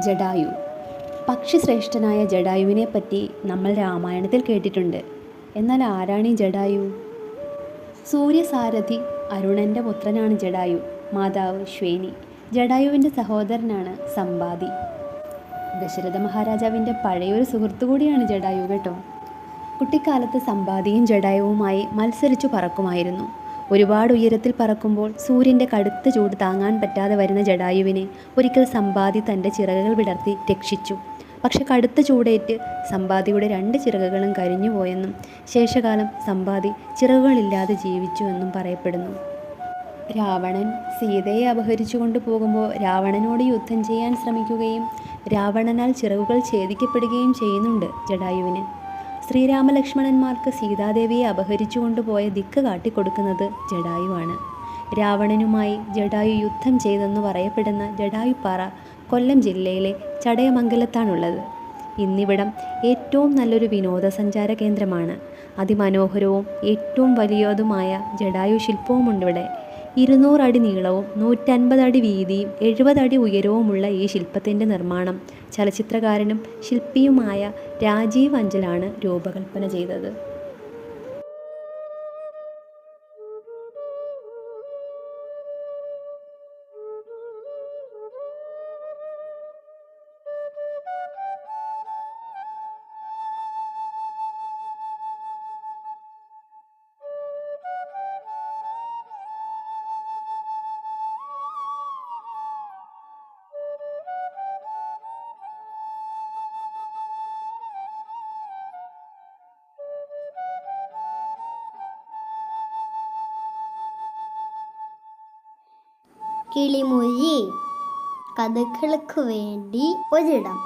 ജഡായു. പക്ഷിശ്രേഷ്ഠനായ ജഡായുവിനെ പറ്റി നമ്മൾ രാമായണത്തിൽ കേട്ടിട്ടുണ്ട്. എന്നാൽ ആരാണ് ഈ ജഡായു? സൂര്യസാരഥി അരുണന്റെ പുത്രനാണ് ജഡായു. മാതാവ് ശ്വേനി. ജഡായുവിന്റെ സഹോദരനാണ് സമ്പാതി ദശരഥ മഹാരാജാവിന്റെ പഴയൊരു സുഹൃത്തു കൂടിയാണ് ജഡായു കേട്ടോ. കുട്ടിക്കാലത്ത് സമ്പാദിയും ജഡായുവുമായി മത്സരിച്ചു പറക്കുമായിരുന്നു. ഒരുപാട് ഉയരത്തിൽ പറക്കുമ്പോൾ സൂര്യന്റെ കടുത്ത ചൂട് താങ്ങാൻ പറ്റാതെ വരുന്ന ജഡായുവിനെ ഒരിക്കൽ സമ്പാദി തന്റെ ചിറകുകൾ വിടർത്തി രക്ഷിച്ചു. പക്ഷെ കടുത്ത ചൂടേറ്റ് സമ്പാദിയുടെ രണ്ട് ചിറകുകളും കരിഞ്ഞുപോയെന്നും ശേഷകാലം സമ്പാദി ചിറകുകളില്ലാതെ ജീവിച്ചു എന്നും പറയപ്പെടുന്നു. രാവണൻ സീതയെ അപഹരിച്ചു കൊണ്ടുപോകുമ്പോൾ രാവണനോട് യുദ്ധം ചെയ്യാൻ ശ്രമിക്കുകയും രാവണനാൽ ചിറകുകൾ ഛേദിക്കപ്പെടുകയും ചെയ്യുന്നുണ്ട് ജഡായുവിന്. ശ്രീരാമലക്ഷ്മണന്മാർക്ക് സീതാദേവിയെ അപഹരിച്ചു കൊണ്ടുപോയ ദിക്ക് കാട്ടിക്കൊടുക്കുന്നത് ജഡായുവാണ്. രാവണനുമായി ജഡായു യുദ്ധം ചെയ്തെന്ന് പറയപ്പെടുന്ന ജഡായുപ്പാറ കൊല്ലം ജില്ലയിലെ ചടയമംഗലത്താണുള്ളത്. ഇന്നിവിടം ഏറ്റവും നല്ലൊരു വിനോദസഞ്ചാര കേന്ദ്രമാണ്. അതിമനോഹരവും ഏറ്റവും വലിയതുമായ ജഡായു ശില്പവുമുണ്ടിവിടെ. ഇരുന്നൂറടി നീളവും നൂറ്റൻപത് അടി വീതിയും എഴുപതടി ഉയരവുമുള്ള ഈ ശില്പത്തിന്റെ നിർമ്മാണം ചലച്ചിത്രകാരനും ശില്പിയുമായ രാജീവ് അഞ്ചലാണ് രൂപകൽപ്പന ചെയ്തത്. കിളിമൊഴി കഥകൾക്ക് വേണ്ടി ഒരിടം.